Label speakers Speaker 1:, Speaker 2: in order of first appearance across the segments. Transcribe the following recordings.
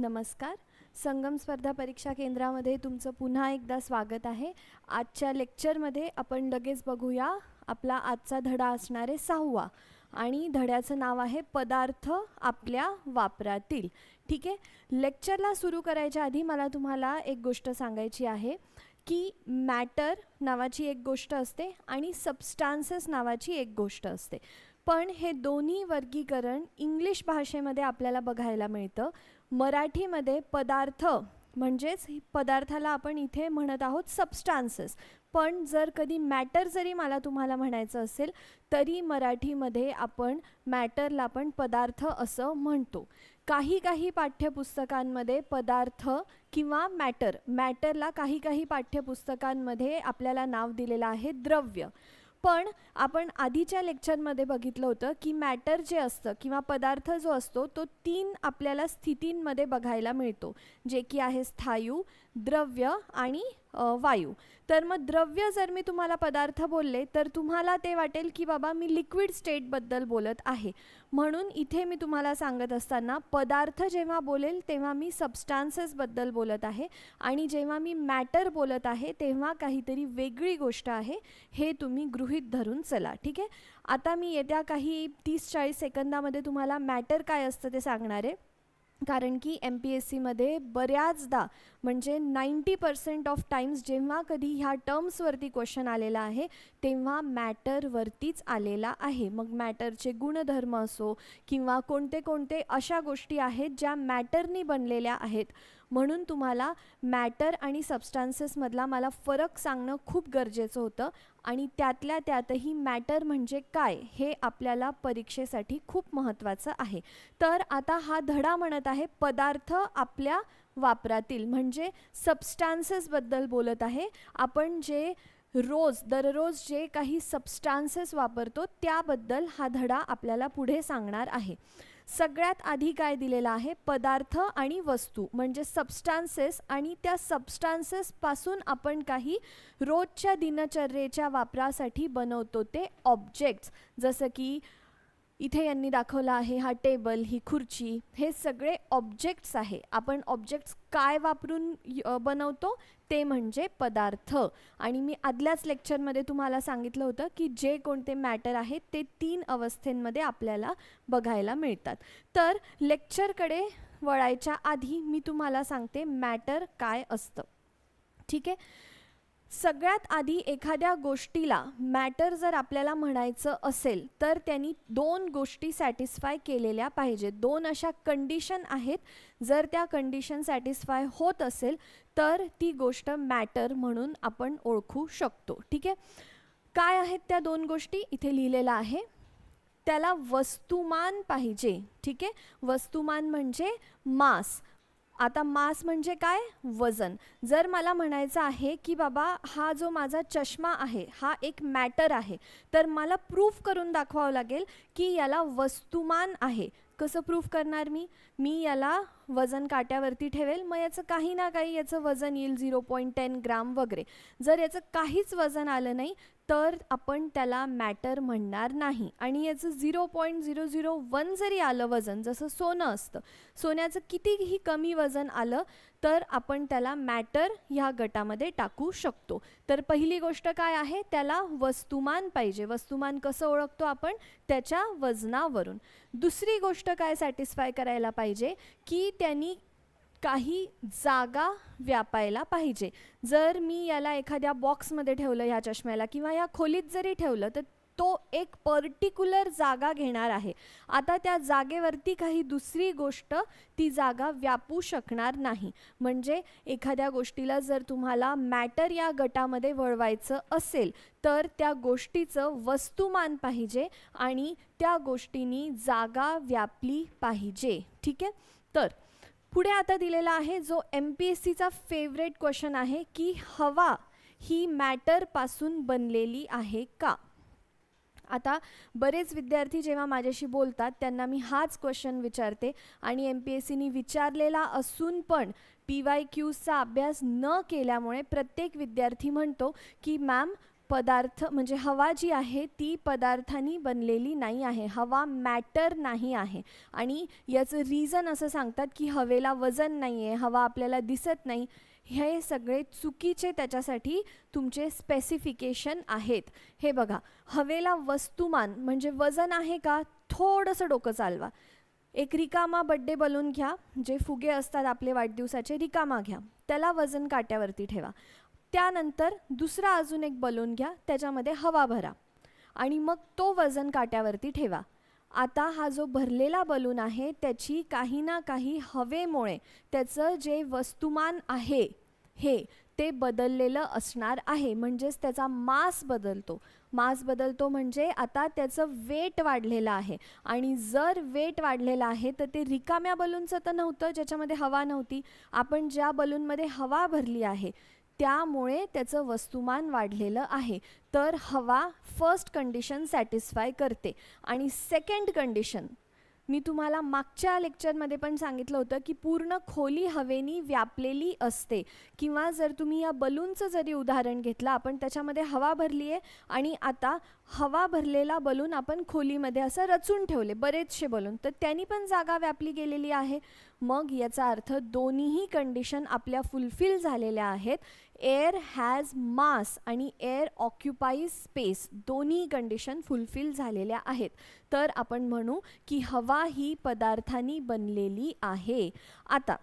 Speaker 1: नमस्कार. संगम स्पर्धा परीक्षा केंद्रामध्ये तुमचं पुन्हा एकदा स्वागत आहे. आजच्या लेक्चरमध्ये आपण लगेच बघूया आपला आजचा धडा असणारे सहावा आणि धड्याचं नाव आहे पदार्थ आपल्या वापरातील. ठीक आहे? लेक्चरला सुरू करायच्या आधी मला तुम्हाला एक गोष्ट सांगायची आहे की मॅटर नावाची एक गोष्ट असते आणि सबस्टान्सेस नावाची एक गोष्ट असते. पण हे दोन्ही वर्गीकरण इंग्लिश भाषेमध्ये आपल्याला बघायला मिळतं. मराठीमध्ये पदार्थ म्हणजेच पदार्थाला आपण इथे म्हणत आहोत सबस्टान्सेस पण जर कधी मॅटर जरी मला तुम्हाला म्हणायचं असेल तरी मराठीमध्ये आपण मॅटरला पण पदार्थ असं म्हणतो. काही काही पाठ्यपुस्तकांमध्ये पदार्थ किंवा मॅटर मॅटरला काही काही पाठ्यपुस्तकांमध्ये आपल्याला नाव दिलेलं आहे द्रव्य. पण आपण आधीच्या लेक्चरमध्ये बघितलं होतं की मॅटर जे असतं किंवा पदार्थ जो असतो तो तीन आपल्याला स्थितींमध्ये बघायला मिळतो. जे की आहे स्थायू द्रव्य आणि वायू. तर मग द्रव्य जर मी तुम्हाला पदार्थ बोलले तर तुम्हाला ते वाटेल की बाबा मी लिक्विड स्टेटबद्दल बोलत आहे. म्हणून इथे मी तुम्हाला सांगत असताना पदार्थ जेव्हा बोलेल तेव्हा मी सबस्टान्सेसबद्दल बोलत आहे. आणि जेव्हा मी मॅटर बोलत आहे तेव्हा काहीतरी वेगळी गोष्ट आहे. हे तुम्ही गृहीत धरून चला ठीक आहे? आता मी येत्या काही तीस चाळीस सेकंदामध्ये तुम्हाला मॅटर काय असतं ते सांगणार. आहे कारण की एम पी एस सीमध्ये बऱ्याचदा म्हणजे नाईंटी पर्सेंट ऑफ टाइम्स जेव्हा कधी ह्या टर्म्सवरती क्वेश्चन आलेला आहे तेव्हा मॅटरवरतीच आलेला आहे. मग मॅटरचे गुणधर्म असो किंवा कोणते कोणते अशा गोष्टी आहेत ज्या मॅटरनी बनलेल्या आहेत. म्हणून तुम्हाला मॅटर आणि सबस्टान्सेसमधला मला फरक सांगणं खूप गरजेचं होतं. आणि त्यातल्या त्यातही मॅटर म्हणजे काय हे आपल्याला परीक्षेसाठी खूप महत्त्वाचं आहे. तर आता हा धडा म्हणत आहे पदार्थ आपल्या वापरातील म्हणजे सबस्टान्सेसबद्दल बोलत आहे. आपण जे रोज दररोज जे काही सबस्टान्सेस वापरतो त्याबद्दल हा धडा आपल्याला पुढे सांगणार आहे. सगळ्यात आधी काय दिलेलं आहे? पदार्थ आणि वस्तू म्हणजे सबस्टान्सेस आणि त्या सबस्टान्सेसपासून आपण काही रोजच्या दिनचर्येच्या वापरासाठी बनवतो ते ऑब्जेक्ट्स जसं की इथे यांनी दाखवलं आहे हा टेबल ही खुर्ची हे सगळे ऑब्जेक्ट्स आहे. आपण ऑब्जेक्ट्स काय वापरून बनवतो ते म्हणजे पदार्थ. आणि मी आदल्याच लेक्चरमध्ये तुम्हाला सांगितलं होतं की जे कोणते मॅटर आहेत ते तीन अवस्थेंमध्ये आपल्याला बघायला मिळतात. तर लेक्चरकडे वळायच्या आधी मी तुम्हाला सांगते मॅटर काय असतं. ठीक आहे? सगळ्यात आधी एखाद्या गोष्टीला मॅटर जर आपल्याला म्हणायचं असेल तर त्यांनी दोन गोष्टी सॅटिस्फाय केलेल्या पाहिजेत. दोन अशा कंडिशन आहेत जर त्या कंडिशन सॅटिस्फाय होत असेल तर ती गोष्ट मॅटर म्हणून आपण ओळखू शकतो. ठीक आहे? काय आहेत त्या दोन गोष्टी? इथे लिहिलेलं आहे. त्याला वस्तुमान पाहिजे. ठीक आहे? वस्तुमान म्हणजे मास. आता मास म्हणजे काय? वजन. जर मला म्हणायचं आहे की बाबा हा जो माझा चष्मा आहे हा एक मॅटर आहे तर मला प्रूफ करून दाखवावं लागेल की याला वस्तुमान आहे. कसं प्रूफ करणार मी? मी याला वजन काट्यावरती ठेवेल. मग याचं काही ना काही याचं वजन येईल झिरो पॉईंट टेन ग्राम वगैरे. जर याचं काहीच वजन आलं नाही तर आपण त्याला मॅटर म्हणणार नाही. आणि याचं zero point zero zero one जरी आलं वजन जसं सोनं असतं सोन्याचं कितीही कमी वजन आलं तर आपण त्याला मॅटर ह्या गटामध्ये टाकू शकतो. तर पहिली गोष्ट काय आहे? त्याला वस्तुमान पाहिजे. वस्तुमान कसं ओळखतो आपण? त्याच्या वजनावरून. दुसरी गोष्ट काय सॅटिस्फाय करायला पाहिजे? की त्यांनी काही जागा व्यापायला पाहिजे. जर मी याला एखाद्या बॉक्समध्ये ठेवलं ह्या चष्म्याला किंवा या खोलीत जरी ठेवलं तर तो एक पर्टिक्युलर जागा घेणार आहे. आता त्या जागेवरती काही दुसरी गोष्ट ती जागा व्यापू शकणार नाही. म्हणजे एखाद्या गोष्टीला जर तुम्हाला मॅटर या गटामध्ये वळवायचं असेल तर त्या गोष्टीचं वस्तुमान पाहिजे आणि त्या गोष्टीनी जागा व्यापली पाहिजे. ठीक आहे? तर पुढे आता दिलेला आहे जो एम पी एस सीचा फेवरेट क्वेश्चन आहे की हवा ही मॅटरपासून बनलेली आहे का? आता बरेच विद्यार्थी जेव्हा माझ्याशी बोलतात त्यांना मी हाच क्वेश्चन विचारते आणि एम पी एस सीनी विचारलेला असून पण पी वाय क्यूजचा अभ्यास न केल्यामुळे प्रत्येक विद्यार्थी म्हणतो की मॅम पदार्थ म्हणजे हवा जी आहे ती पदार्थांनी बनलेली नाही आहे. हवा मॅटर नाही आहे. आणि याचं रिझन असं सांगतात की हवेला वजन नाही आहे हवा आपल्याला दिसत नाही. हे सगळे चुकीचे त्याच्यासाठी तुमचे स्पेसिफिकेशन आहेत. हे बघा हवेला वस्तुमान म्हणजे वजन आहे का? थोडंसं डोकं चालवा. एक रिकामा बड्डे बलून घ्या जे फुगे असतात आपले वाढदिवसाचे रिकामा घ्या. त्याला वजन काट्यावरती ठेवा. त्यानंतर दुसरा अजून एक बलून घ्या त्याच्यामध्ये हवा भरा. आणि मग तो वजन काट्यावरती ठेवा. आता हा जो भरलेला बलून आहे त्याची काही ना काही हवेमुळे त्याचं जे वस्तुमान आहे हे ते बदललेलं असणार आहे. म्हणजेच त्याचा मास बदलतो. मास बदलतो म्हणजे आता त्याचं वेट वाढलेलं आहे. आणि जर वेट वाढलेलं आहे तर ते रिकाम्या बलूनचं तर नव्हतं ज्याच्यामध्ये हवा नव्हती. आपण ज्या बलूनमध्ये हवा भरली आहे त्यामुळे त्याचं वस्तुमान वाढलेलं आहे. तर हवा फर्स्ट कंडिशन सॅटिस्फाय करते. आणि सेकंड कंडिशन मी तुम्हाला मागच्या लेक्चरमध्ये पण सांगितलं होतं की पूर्ण खोली हवेनी व्यापलेली असते. किंवा जर तुम्ही या बलूनचं जरी उदाहरण घेतलं आपण त्याच्यामध्ये हवा भरली आहे आणि आता हवा भरलेला बलून आपण खोलीमध्ये असं रचून ठेवले बरेचसे बलून तर त्यांनी पण जागा व्यापली गेलेली आहे. मग याचा अर्थ दोन्हीही कंडिशन आपल्या फुलफिल झालेल्या आहेत. एअर हॅज मास आणि एअर ऑक्युपाईज स्पेस दोन्ही कंडिशन फुलफिल झालेल्या आहेत. तर आपण म्हणू की हवा ही पदार्थांनी बनलेली आहे. आता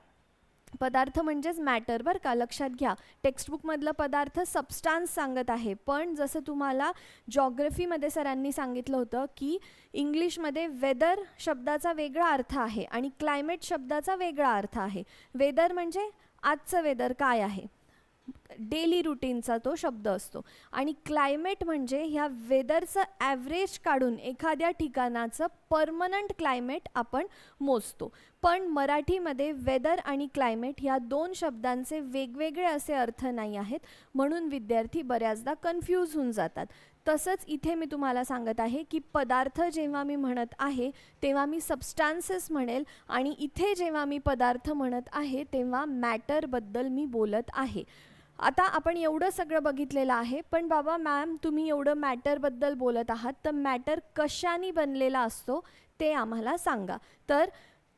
Speaker 1: पदार्थ म्हणजेच मॅटर बरं का? लक्षात घ्या. टेक्स्टबुकमधलं पदार्थ सबस्टान्स सांगत आहे. पण जसं तुम्हाला जॉग्रफीमध्ये सरांनी सांगितलं होतं की इंग्लिशमध्ये वेदर शब्दाचा वेगळा अर्थ आहे आणि क्लायमेट शब्दाचा वेगळा अर्थ आहे. वेदर म्हणजे आजचं वेदर काय आहे? डेली रुटीनचा तो शब्द असतो. आणि क्लायमेट म्हणजे ह्या वेदरचं ॲव्हरेज काढून एखाद्या ठिकाणाचं परमनंट क्लायमेट आपण मोजतो. पण मराठीमध्ये वेदर आणि क्लायमेट ह्या दोन शब्दांचे वेगवेगळे असे अर्थ नाही आहेत म्हणून विद्यार्थी बऱ्याचदा कन्फ्यूज होऊन जातात. तसंच इथे मी तुम्हाला सांगत आहे की पदार्थ जेव्हा मी म्हणत आहे तेव्हा मी सबस्टान्सेस म्हणेल आणि इथे जेव्हा मी पदार्थ म्हणत आहे तेव्हा मॅटरबद्दल मी बोलत आहे. आता आपण एवढं सगळं बघितलेलं आहे पण बाबा मॅम तुम्ही एवढं मॅटरबद्दल बोलत आहात तर मॅटर कशाने बनलेला असतो ते आम्हाला सांगा. तर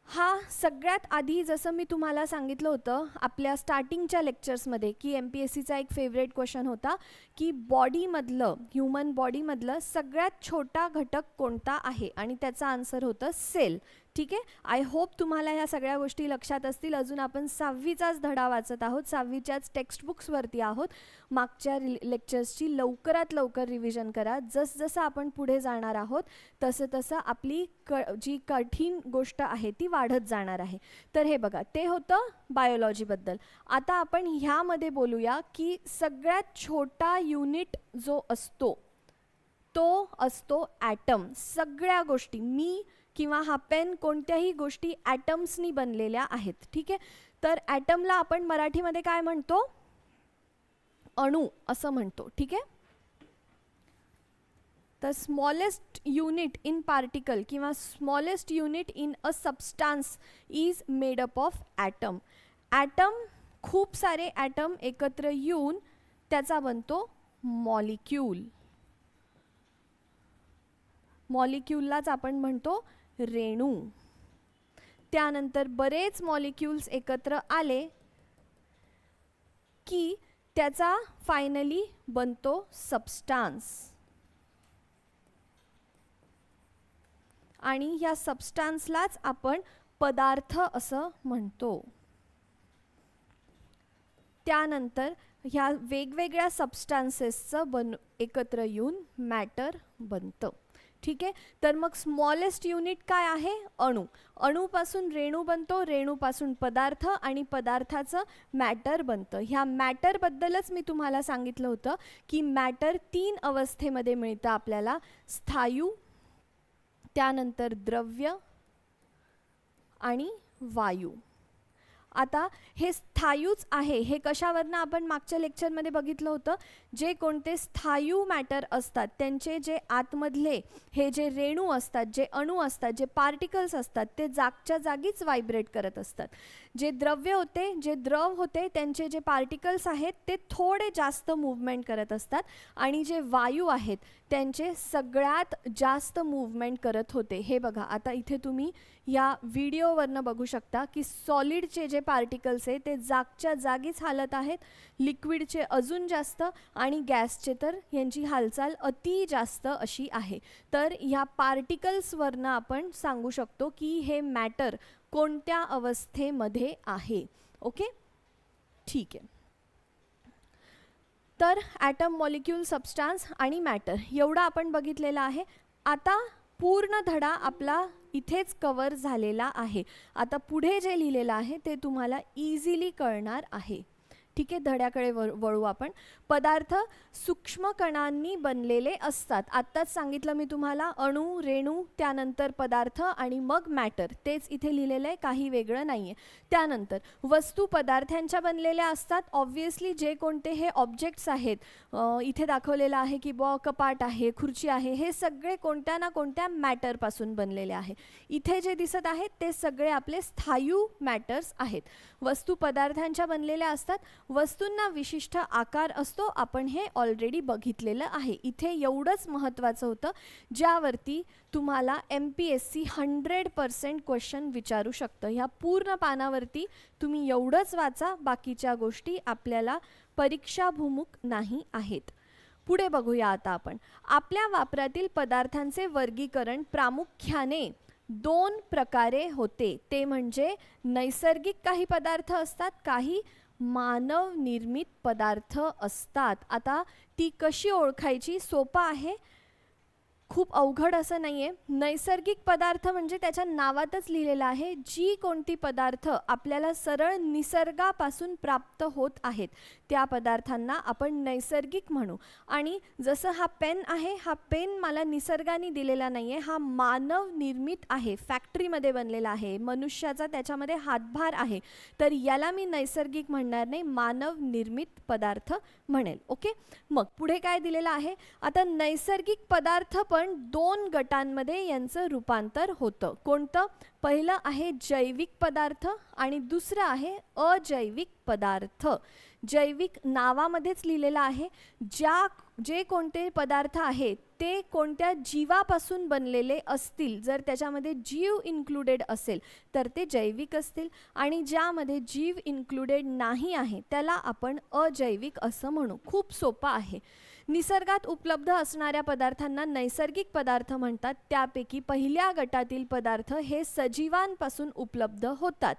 Speaker 1: हा सगळ्यात आधी जसं मी तुम्हाला सांगितलं होतं आपल्या स्टार्टिंगच्या लेक्चर्समध्ये की एम पी एस सीचा एक फेवरेट क्वेश्चन होता की बॉडीमधलं ह्युमन बॉडीमधलं सगळ्यात छोटा घटक कोणता आहे? आणि त्याचा आन्सर होतं सेल ठीक आहे? आय होप तुम्हाला ह्या सगळ्या गोष्टी लक्षात असतील. अजून आपण सहावीचाच धडा वाचत आहोत. सहावीच्याच टेक्स्टबुक्सवरती आहोत. मागच्या रि लेक्चर्सची लवकरात लवकर रिव्हिजन करा. जसजसं आपण पुढे जाणार आहोत तसं तसं आपली क जी कठीण गोष्ट आहे ती वाढत जाणार आहे. तर हे बघा ते होतं बायोलॉजीबद्दल आता आपण ह्यामध्ये बोलूया की सगळ्यात छोटा युनिट जो असतो तो असतो ॲटम सगळ्या गोष्टी. मी किंवा हा पेन कोणत्याही गोष्टी ॲटम्सनी बनलेल्या आहेत ठीक आहे? तर ॲटमला आपण मराठीमध्ये काय म्हणतो? अणू असं म्हणतो ठीक आहे? तर स्मॉलेस्ट युनिट इन पार्टिकल किंवा smallest unit in a substance is made up of atom. Atom खूप सारे ॲटम एकत्र येऊन त्याचा बनतो मॉलिक्यूल. मॉलिक्यूललाच आपण म्हणतो रेणू. त्यानंतर बरेच मॉलिक्युल्स एकत्र आले की त्याचा फायनली बनतो सबस्टान्स आणि ह्या सबस्टान्सलाच आपण पदार्थ असं म्हणतो. त्यानंतर ह्या वेगवेगळ्या सबस्टान्सेसचं बन एकत्र येऊन मॅटर बनतं. ठीक आहे? तर मग स्मॉलेस्ट युनिट काय आहे? अणू. अणूपासून रेणू बनतो रेणूपासून पदार्थ आणि पदार्थाचं मॅटर बनतं. ह्या मॅटरबद्दलच मी तुम्हाला सांगितलं होतं की मॅटर तीन अवस्थेमध्ये मिळतं आपल्याला. स्थायू त्यानंतर द्रव्य आणि वायू. आता हे स्थायूच आहे. हे कशावरनं आपण मागच्या लेक्चरमध्ये बघितलं होतं? जे कोणते स्थायू मॅटर असतात त्यांचे जे आतमधले हे जे रेणू असतात जे अणू असतात जे पार्टिकल्स असतात ते जागच्या जागीच व्हायब्रेट करत असतात. जे द्रव्य होते जे द्रव होते त्यांचे जे पार्टिकल्स आहेत ते थोडे जास्त मूवमेंट करत असतात आणि जे वायू आहेत त्यांचे सगळ्यात जास्त मूवमेंट करत होते. हे बघा आता इथे तुम्ही या व्हिडिओवरनं बघू शकता की सॉलिडचे जे पार्टिकल्स आहे ते जागच्या जागीच हालत आहेत. लिक्विडचे अजून जास्त आणि गॅसचे तर यांची हालचाल अति जास्त अशी आहे. तर ह्या पार्टिकल्सवरनं आपण सांगू शकतो की हे मॅटर कोणत्या अवस्थेमध्ये आहे. ओके ठीक आहे. तर ॲटम मॉलिक्यूल सबस्टान्स आणि मॅटर एवढं आपण बघितलेलं आहे. आता पूर्ण धडा आपला इथेच कवर झालेला आहे. आता पुढे जे लिहिलेलं आहे ते तुम्हाला इझिली कळणार आहे. ठीक आहे धड्याकडे व वळू आपण. पदार्थ सूक्ष्म कणांनी बनलेले असतात. आत्ताच सांगितलं मी तुम्हाला अणू रेणू त्यानंतर पदार्थ आणि मग मॅटर. तेच इथे लिहिलेलं आहे काही वेगळं नाही आहे त्यानंतर वस्तू पदार्थांच्या बनलेल्या असतात. ऑब्व्हियसली जे कोणते हे ऑब्जेक्ट्स आहेत इथे दाखवलेलं आहे की बॉ कपाट आहे खुर्ची आहे हे सगळे कोणत्या ना कोणत्या मॅटरपासून बनलेले आहे. इथे जे दिसत आहेत ते सगळे आपले स्थायू मॅटर्स आहेत. वस्तू पदार्थांच्या बनलेल्या असतात. वस्तूंना विशिष्ट आकार असतो आपण हे ऑलरेडी बघितलेलं आहे. इथे एवढंच महत्त्वाचं होतं ज्यावरती तुम्हाला M P S C hundred percent question विचारू शकतं. ह्या पूर्ण पानावरती तुम्ही एवढंच वाचा बाकीच्या गोष्टी आपल्याला परीक्षाभूमुख नाही आहेत. पुढे बघूया आता आपण. आपल्या वापरातील पदार्थांचे वर्गीकरण प्रामुख्याने दोन प्रकारे होते. ते म्हणजे नैसर्गिक काही पदार्थ असतात काही मानव निर्मित पदार्थ असतात. आता ती कशी ओळखायची? सोपं आहे? खूप अवघड असं नाही आहे नैसर्गिक पदार्थ म्हणजे त्याच्या नावातच लिहिलेलं आहे. जी कोणती पदार्थ आपल्याला सरळ निसर्गापासून प्राप्त होत आहेत त्या पदार्थांना आपण नैसर्गिक म्हणू. आणि जसं हा पेन आहे हा पेन मला निसर्गाने दिलेला नाही आहे हा मानव निर्मित आहे फॅक्टरीमध्ये बनलेला आहे मनुष्याचा त्याच्यामध्ये हातभार आहे तर याला मी नैसर्गिक म्हणणार नाही मानव निर्मित पदार्थ म्हणेल. ओके? मग पुढे काय दिलेलं आहे? आता नैसर्गिक पदार्थ पण दोन गटांमध्ये यांचं रूपांतर होतं. कोणतं? पहिलं आहे जैविक पदार्थ आणि दुसरं आहे अजैविक पदार्थ. जैविक नावामध्येच लिहिलेलं आहे ज्या जे कोणते पदार्थ आहेत ते कोणत्या जीवापासून बनलेले असतील जर त्याच्यामध्ये जीव इन्क्लुडेड असेल तर ते जैविक असतील. आणि ज्यामध्ये जीव इन्क्लुडेड नाही आहे त्याला आपण अजैविक असं म्हणू. खूप सोपं आहे. निसर्गात उपलब्ध असणाऱ्या पदार्थांना नैसर्गिक पदार्थ म्हणतात. त्यापैकी पहिल्या गटातील पदार्थ हे सजीवांपासून उपलब्ध होतात.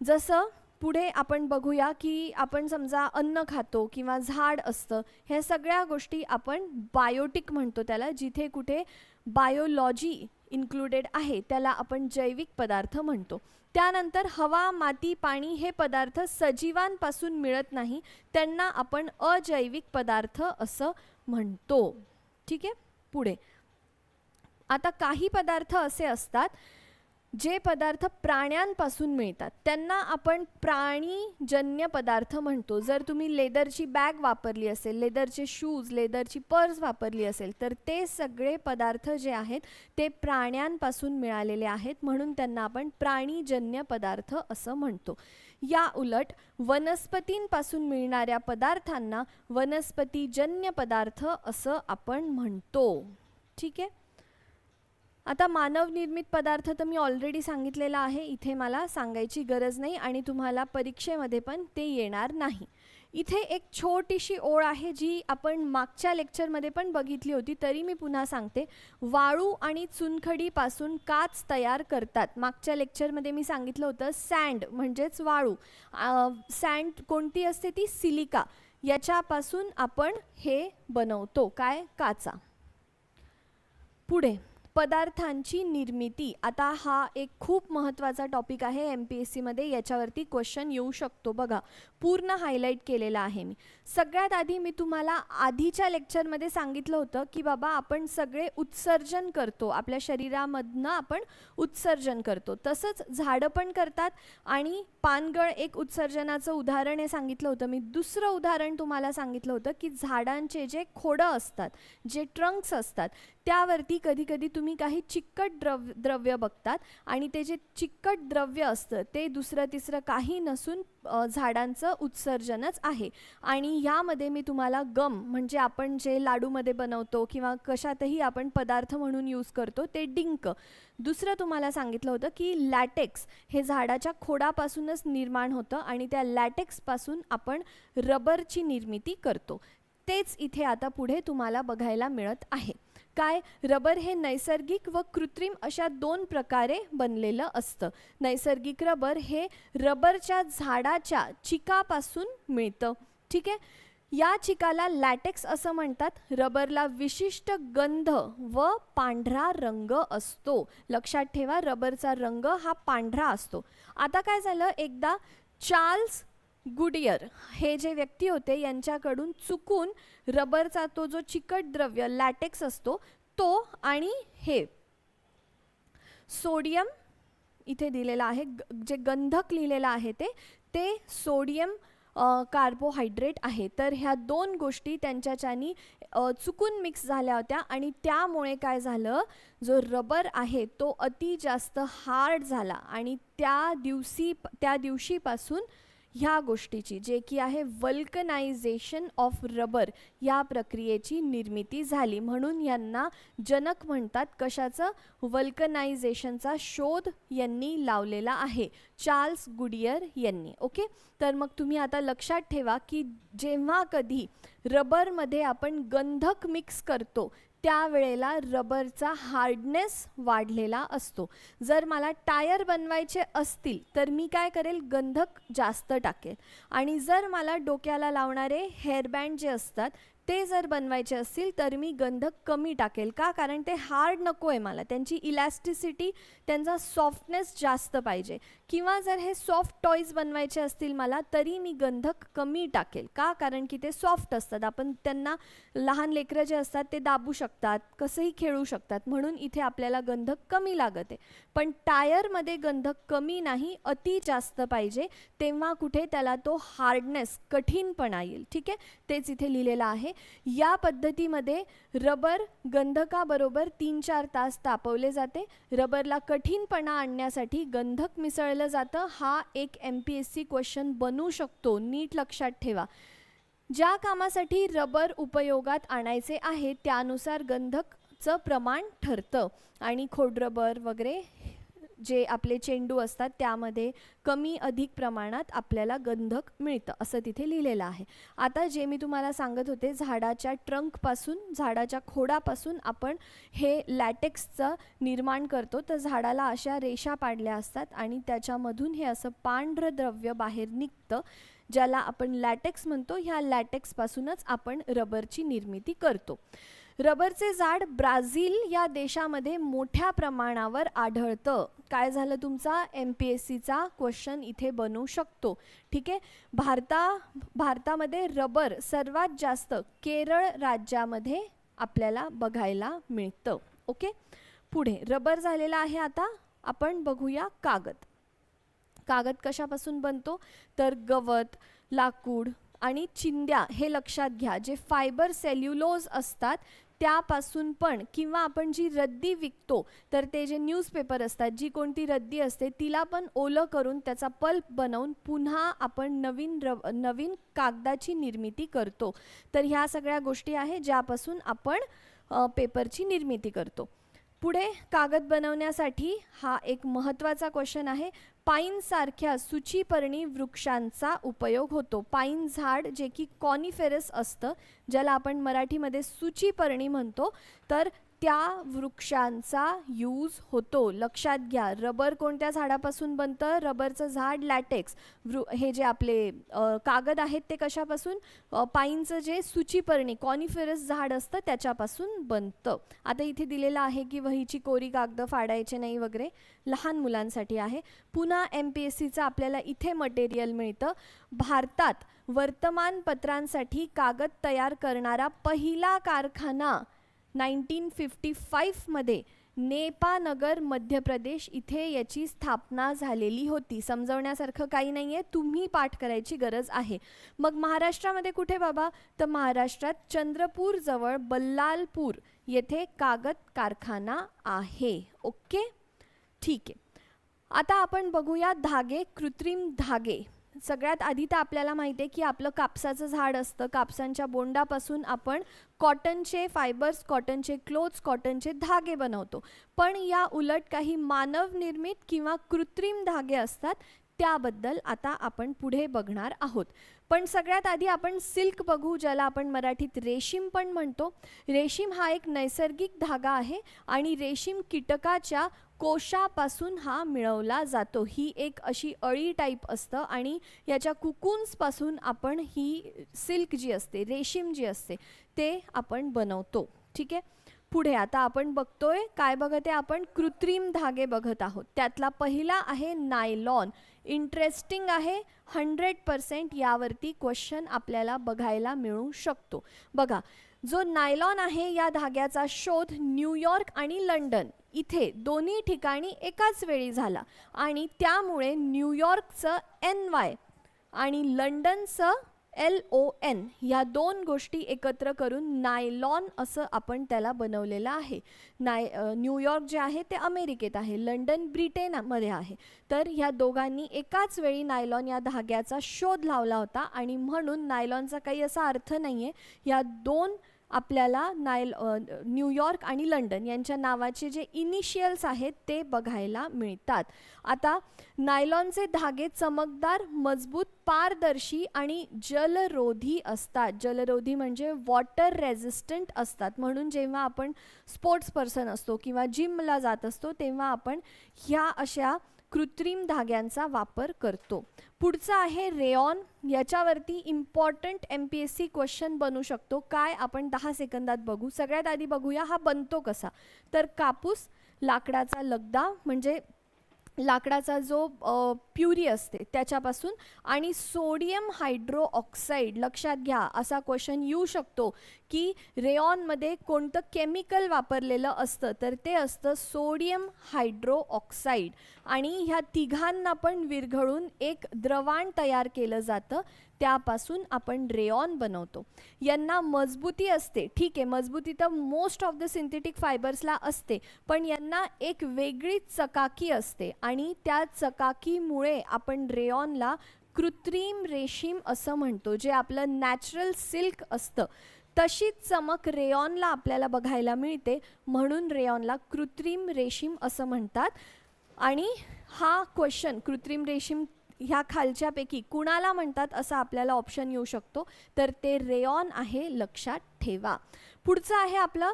Speaker 1: जसं पुढे आपण बघूया की आपण समजा अन्न खातो किंवा झाड असतं ह्या सगळ्या गोष्टी आपण बायोटिक म्हणतो त्याला जिथे कुठे बायोलॉजी इन्क्लुडेड आहे त्याला आपण जैविक पदार्थ म्हणतो. त्यानंतर हवा माती पाणी हे पदार्थ सजीवांपासून मिळत नाही त्यांना आपण अजैविक पदार्थ असं म्हणतो. ठीक आहे? पुढे. आता काही पदार्थ असे असतात जे पदार्थ प्राण्यांपासून मिळतात त्यांना आपण प्राणीजन्य पदार्थ म्हणतो. जर तुम्ही लेदरची बॅग वापरली असेल लेदरचे शूज लेदरची पर्स वापरली असेल तर ते सगळे पदार्थ जे आहेत ते प्राण्यांपासून मिळालेले आहेत म्हणून त्यांना आपण प्राणीजन्य पदार्थ असं म्हणतो. या उलट वनस्पतींपासून मिळणाऱ्या पदार्थांना वनस्पतीजन्य पदार्थ असं आपण म्हणतो. ठीक आहे? आता मानवनिर्मित पदार्थ तर मी ऑलरेडी सांगितलेला आहे. इथे मला सांगायची गरज नाही आणि तुम्हाला परीक्षेमध्ये पण ते येणार नाही. इथे एक छोटीशी ओळ आहे जी आपण मागच्या लेक्चरमध्ये पण बघितली होती. तरी मी पुन्हा सांगते. वाळू आणि चुनखडीपासून काच तयार करतात. मागच्या लेक्चरमध्ये मी सांगितलं होतं सँड म्हणजेच वाळू. सँड कोणती असते ती? सिलिका. याच्यापासून आपण हे बनवतो. काय? काचा. पुढे. पदार्थांची निर्मिती. आता हा एक खूप महत्त्वाचा टॉपिक आहे एम पी एस सीमध्ये याच्यावरती क्वेश्चन येऊ शकतो बघा. पूर्ण हायलाईट केलेला आहे मी. सगळ्यात आधी मी तुम्हाला आधीच्या लेक्चरमध्ये सांगितलं होतं की बाबा आपण सगळे उत्सर्जन करतो. आपल्या शरीरामधनं आपण उत्सर्जन करतो. तसंच झाडं पण करतात. आणि पानगळ एक उत्सर्जनाचं उदाहरण हे सांगितलं होतं. मी दुसरं उदाहरण तुम्हाला सांगितलं होतं की झाडांचे जे खोडं असतात जे ट्रंक्स असतात त्यावरती कधीकधी तुम्ही तुम्ही काही चिकट द्रव द्रव्य बघतात आणि ते जे चिकट द्रव्य असतं ते दुसरं तिसरं काही नसून झाडांचं उत्सर्जनच आहे. आणि यामध्ये मी तुम्हाला गम म्हणजे आपण जे लाडूमध्ये बनवतो किंवा कशातही आपण पदार्थ म्हणून यूज करतो ते डिंक. दुसरं तुम्हाला सांगितलं होतं की लॅटेक्स हे झाडाच्या खोडापासूनच निर्माण होतं आणि त्या लॅटेक्सपासून आपण रबरची निर्मिती करतो. तेच इथे आता पुढे तुम्हाला बघायला मिळत आहे. काय रबर हे नैसर्गिक व कृत्रिम अशा दोन प्रकारे बनलेलं असतं. नैसर्गिक रबर हे रबरच्या झाडाच्या चिकापासून मिळतं. ठीक आहे? या चिकाला लॅटेक्स असं म्हणतात. रबरला विशिष्ट गंध व पांढरा रंग असतो. लक्षात ठेवा रबरचा रंग हा पांढरा असतो. आता काय झालं? एकदा चार्ल्स गुडियर. हे जे व्यक्ती होते यांच्याकडून चुकून रबरचा तो जो चिकट द्रव्य लॅटेक्स असतो तो आणि हे. सोडियम इथे दिलेला आहे जे गंधक लिहिलेलं आहे ते ते सोडियम कार्बोहायड्रेट आहे. तर ह्या दोन गोष्टी त्यांच्याच्यानी चुकून मिक्स झाल्या होत्या आणि त्यामुळे काय झालं जो रबर आहे तो अति जास्त हार्ड झाला आणि त्या दिवशी त्या दिवशीपासून ह्या गोष्टीची जे की आहे वल्कनायझेशन ऑफ रबर या प्रक्रियेची निर्मिती झाली. म्हणून यांना जनक म्हणतात कशाचं? वल्कनायझेशनचा शोध यांनी लावलेला आहे. चार्ल्स गुडियर यांनी. ओके? तर मग तुम्ही आता लक्षात ठेवा की जेव्हा कधी रबरमध्ये आपण गंधक मिक्स करतो त्यावेळेला रबरचा हार्डनेस वाढलेला असतो. जर मला टायर बनवायचे असतील तर मी काय करेल? गंधक जास्त टाकेल. आणि जर मला डोक्याला लावणारे हेअरबँड जे असतात ते जर बनवायचे असतील तर मी गंधक कमी टाकेल. का? कारण ते हार्ड नको आहे मला. त्यांची इलॅस्टिसिटी त्यांचा सॉफ्टनेस जास्त पाहिजे. किंवा जर हे सॉफ्ट टॉईज बनवायचे असतील मला तरी मी गंधक कमी टाकेल. का? कारण की ते सॉफ्ट असतात. आपण त्यांना लहान लेकरं जे असतात ते दाबू शकतात कसंही खेळू शकतात. म्हणून इथे आपल्याला गंधक कमी लागत. आहे पण टायरमध्ये गंधक कमी नाही अति जास्त पाहिजे. तेव्हा कुठे त्याला तो हार्डनेस कठीणपणा येईल. ठीक आहे? तेच इथे लिहिलेलं आहे. या पद्धतीमध्ये रबर गंधकाबरोबर तीन चार तास तापवले जाते. रबरला कठीणपणा आणण्यासाठी गंधक मिसळ केलं जातं हा एक M P S C question बनू शकतो नीट लक्षात ठेवा. ज्या कामासाठी रबर उपयोगात आणायचे आहे त्यानुसार गंधकचं प्रमाण ठरतं. आणि खोडरबर वगैरे जे आपले चेंडू असतात त्यामध्ये कमी अधिक प्रमाणात आपल्याला गंधक मिळतं असं तिथे लिहिलेलं आहे. आता जे मी तुम्हाला सांगत होते झाडाच्या ट्रंकपासून झाडाच्या खोडापासून आपण हे लॅटेक्सचं निर्माण करतो तर झाडाला अशा रेषा पाडल्या असतात आणि त्याच्यामधून हे असं पांढरं द्रव्य बाहेर निघतं ज्याला आपण लॅटेक्स म्हणतो. ह्या लॅटेक्सपासूनच आपण रबरची निर्मिती करतो. रबरचे झाड ब्राझील या देशामध्ये मोठ्या प्रमाणावर आढळतं. काय झालं तुमचा? एम पी एस सीचा क्वेश्चन इथे बनवू शकतो. ठीक आहे? भारता भारतामध्ये रबर सर्वात जास्त केरळ राज्यामध्ये आपल्याला बघायला मिळतं. ओके? पुढे रबर झालेला आहे आता. आपण बघूया कागद. कागद कशापासून बनतो? तर गवत लाकूड आणि चिंध्या हे लक्षात घ्या. जे फायबर सेल्युलोज असतात त्यापासून पण किंवा आपण जी रद्दी विकतो तर ते जे न्यूजपेपर असतात जी कोणती रद्दी असते तिला पण ओलं करून त्याचा पल्प बनवून पुन्हा आपण नवीन र नवीन कागदाची निर्मिती करतो. तर ह्या सगळ्या गोष्टी आहे ज्यापासून आपण पेपरची निर्मिती करतो. पुढे कागद बनवण्यासाठी हा एक महत्त्वाचा क्वेश्चन आहे. पाईनसारख्या सुचीपर्णी वृक्षांचा उपयोग होतो. पाईन झाड जे की कॉनिफेरस असतं ज्याला आपण मराठीमध्ये सुचीपर्णी म्हणतो. तर त्या वृक्षांचा यूज होतो. लक्षात घ्या रबर कोणत्या झाडापासून बनतं? रबरचं झाड लॅटेक्स वृ हे जे आपले कागद आहेत ते कशापासून? पाईनचं जे सुचीपर्णी कॉनिफेरस झाड असतं त्याच्यापासून बनतं. आता इथे दिलेलं आहे की वहीची कोरी कागद फाडायचे नाही वगैरे लहान मुलांसाठी आहे. पुन्हा एम पी एस सीचं आपल्याला इथे मटेरियल मिळतं. भारतात वर्तमानपत्रांसाठी कागद तयार करणारा पहिला कारखाना नाईन्टीन फिफ्टी फाईव्हमध्ये नेपानगर मध्य प्रदेश इथे याची स्थापना झालेली होती. समजवण्यासारखं काही नाही आहे तुम्ही पाठ करायची गरज आहे. मग महाराष्ट्रामध्ये कुठे बाबा? तर महाराष्ट्रात चंद्रपूरजवळ बल्लालपूर येथे कागद कारखाना आहे. ओके? ठीक आहे. आता आपण बघूया धागे कृत्रिम धागे. सगळ्यात आधी तर आपल्याला माहिती आहे की आपलं कापसाचं झाड असतं. कापसांच्या बोंडापासून आपण कॉटनचे फायबर्स कॉटनचे क्लोथ्स कॉटनचे धागे बनवतो. पण या उलट काही मानवनिर्मित किंवा कृत्रिम धागे असतात त्याबद्दल आता आपण पुढे बघणार आहोत. पण सगळ्यात आधी आपण सिल्क बघू ज्याला आपण मराठीत रेशीम पण म्हणतो. रेशीम हा एक नैसर्गिक धागा आहे आणि रेशीम कीटकाच्या कोशापासून हा मिळवला जातो. ही एक अशी अळी टाईप असतं आणि याच्या कुकून्सपासून आपण ही सिल्क जी असते रेशीम जी असते ते आपण बनवतो. ठीक आहे? पुढे आता आपण बघतोय काय बघत आहे आपण? कृत्रिम धागे बघत आहोत. त्यातला पहिला आहे नायलॉन. इंटरेस्टिंग आहे. हंड्रेड पर्सेंट यावरती क्वेश्चन आपल्याला बघायला मिळू शकतो. बघा जो नायलॉन आहे या धाग्याचा शोध न्यूयॉर्क आणि लंडन इथे दोन्ही ठिकाणी एकाच वेळी झाला. आणि त्यामुळे न्यूयॉर्कचं एन वाय आणि लंडनचं एल ओ एन ह्या दोन गोष्टी एकत्र करून नायलॉन असं आपण त्याला बनवलेलं आहे. नाय न्यूयॉर्क जे आहे ते अमेरिकेत आहे लंडन ब्रिटेनमध्ये आहे. तर ह्या दोघांनी एकाच वेळी नायलॉन या धाग्याचा शोध लावला होता आणि म्हणून नायलॉनचा काही असा अर्थ नाही आहे या दोन आपल्याला नायल न्यूयॉर्क आणि लंडन यांच्या नावाचे जे इनिशियल्स आहेत ते बघायला मिळतात. आता नायलॉनचे धागे चमकदार मजबूत पारदर्शी आणि जलरोधी असतात. जलरोधी म्हणजे वॉटर रेझिस्टंट असतात. म्हणून जेव्हा आपण स्पोर्ट्स पर्सन असतो किंवा जिमला जात असतो तेव्हा आपण ह्या अशा कृत्रिम धाग्यांचा वापर करतो. पुढचं आहे रेऑन. याच्यावरती important M P S C question बनू शकतो. काय आपण दहा सेकंदात बघू? सगळ्यात आधी बघूया हा बनतो कसा. तर कापूस लाकडाचा लगदा म्हणजे लाकडाचा जो प्युरी असते त्याच्यापासून आणि सोडियम हायड्रो ऑक्साईड लक्षात घ्या असा क्वेश्चन येऊ शकतो की रेऑनमध्ये कोणतं केमिकल वापरलेलं असतं तर ते असतं सोडियम हायड्रो ऑक्साईड आणि ह्या तिघांना पण विरघळून एक द्रवाण तयार केलं जातं त्यापासून आपण रेऑन बनवतो. यांना मजबूती असते. ठीक आहे मजबूती तर मोस्ट ऑफ द सिंथेटिक फायबर्सला असते पण यांना एक वेगळीच चकाकी असते आणि त्या चकाकीमुळे आपण रेऑनला कृत्रिम रेशीम असं म्हणतो जे आपलं नॅचरल सिल्क असतं. तशीच चमक रेऑनला आपल्याला बघायला मिळते म्हणून रेऑनला कृत्रिम रेशीम असं म्हणतात. आणि हा क्वेश्चन कृत्रिम रेशीम ह्या खालच्यापैकी कुणाला म्हणतात असं आपल्याला ऑप्शन येऊ शकतो? तर ते रेऑन आहे लक्षात ठेवा. पुढचं आहे आपलं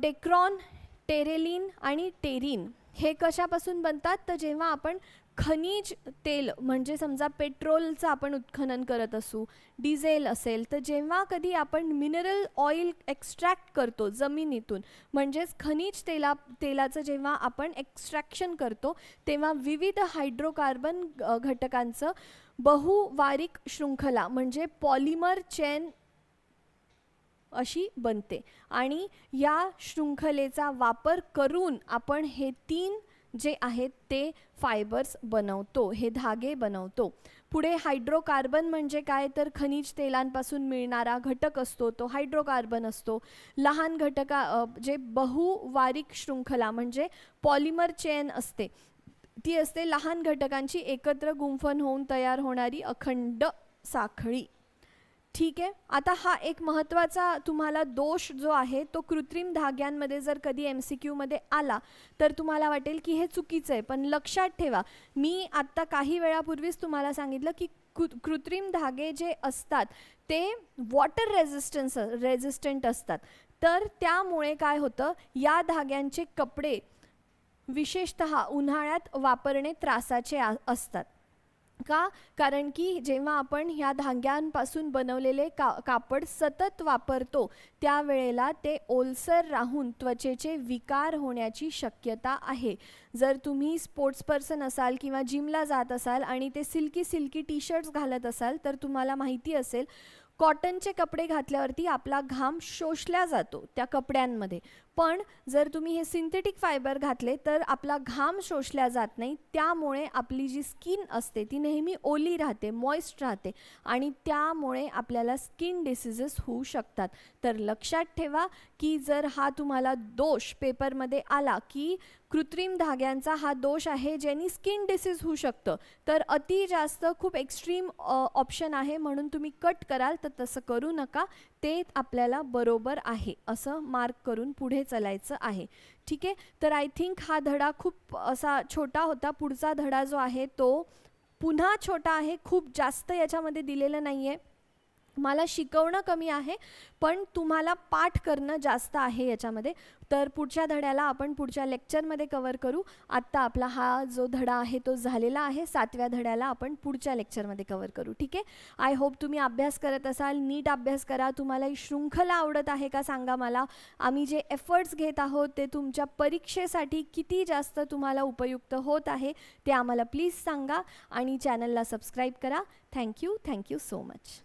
Speaker 1: डेक्रॉन टेरेलिन आणि टेरिन. हे कशापासून बनतात? तर जेव्हा आपण खनिज तेल म्हणजे समजा पेट्रोलचं आपण उत्खनन करत असू डिझेल असेल तर जेव्हा कधी आपण मिनरल ऑइल एक्स्ट्रॅक्ट करतो जमिनीतून म्हणजेच खनिज तेला तेलाचं जेव्हा आपण एक्स्ट्रॅक्शन करतो तेव्हा विविध हायड्रोकार्बन घटकांचं बहुवारिक शृंखला म्हणजे पॉलिमर चेन अशी बनते. आणि या शृंखलेचा वापर करून आपण हे तीन जे आहेत ते फायबर्स बनवतो हे धागे बनवतो. पुढे हायड्रोकार्बन म्हणजे काय? तर खनिज तेलांपासून मिळणारा घटक असतो तो हायड्रोकार्बन असतो. लहान घटका जे बहुवारिक शृंखला म्हणजे पॉलिमर चेन असते. ती असते लहान घटकांची एकत्र गुंफन होऊन तयार होणारी अखंड साखळी. ठीक आहे. आता हा एक महत्त्वाचा तुम्हाला दोष जो आहे तो कृत्रिम धाग्यांमध्ये जर कधी एम सी क्यूमध्ये आला तर तुम्हाला वाटेल की हे चुकीचं आहे. पण लक्षात ठेवा मी आत्ता काही वेळापूर्वीच तुम्हाला सांगितलं की कृ कृत्रिम धागे जे असतात ते वॉटर रेझिस्टन्स रेझिस्टंट असतात. तर त्यामुळे काय होतं या धाग्यांचे कपडे विशेषत उन्हाळ्यात वापरणे त्रासाचे असतात. का? कारण की जेव्हा आपण ह्या धाग्यांपासून बनवलेले का कापड सतत वापरतो त्यावेळेला ते ओलसर राहून त्वचेचे विकार होण्याची शक्यता आहे. जर तुम्ही स्पोर्ट्स पर्सन असाल किंवा जिमला जात असाल आणि ते सिल्की सिल्की टी शर्ट्स घालत असाल तर तुम्हाला माहिती असेल कॉटनचे कपडे घातल्यावरती आपला घाम शोषला जातो त्या कपड्यांमध्ये. पण जर तुम्ही हे सिंथेटिक फायबर घातले तर आपला घाम शोषला जात नाही. त्यामुळे आपली जी स्किन असते ती नेहमी ओली राहते मॉइस्ट राहते आणि त्यामुळे आपल्याला स्किन डिसिजेस होऊ शकतात. तर लक्षात ठेवा की जर हा तुम्हाला दोष पेपरमध्ये आला की कृत्रिम धाग्यांचा हा दोष आहे ज्यांनी स्किन डिसीज होऊ शकतं तर अति जास्त खूप एक्स्ट्रीम ऑप्शन आहे. म्हणून तुम्ही कट कराल तर तसं करू नका. ते आपल्याला बरोबर आहे असं मार्क करून पुढे पुढे चालायचं आहे. ठीक आहे? तर आय थिंक हा धडा खूप असा छोटा होता. पुढचा धडा जो आहे तो पुन्हा छोटा आहे. खूप जास्त याच्यामध्ये दिलेलं नाही आहे मला शिकवणं कमी आहे पण तुम्हाला पाठ करणं जास्त आहे याच्यामध्ये. तर पुढच्या धड्याला आपण पुढच्या लेक्चरमध्ये कवर करू. आत्ता आपला हा जो धडा आहे तो झालेला आहे. सातव्या धड्याला आपण पुढच्या लेक्चरमध्ये कवर करू ठीक आहे? आय होप तुम्ही अभ्यास करत असाल नीट अभ्यास करा. तुम्हाला ही शृंखला आवडत आहे का सांगा मला. आम्ही जे एफर्ट्स घेत आहोत ते तुमच्या परीक्षेसाठी किती जास्त तुम्हाला उपयुक्त होत आहे ते आम्हाला प्लीज सांगा आणि चॅनलला सबस्क्राईब करा. Thank you thank you so much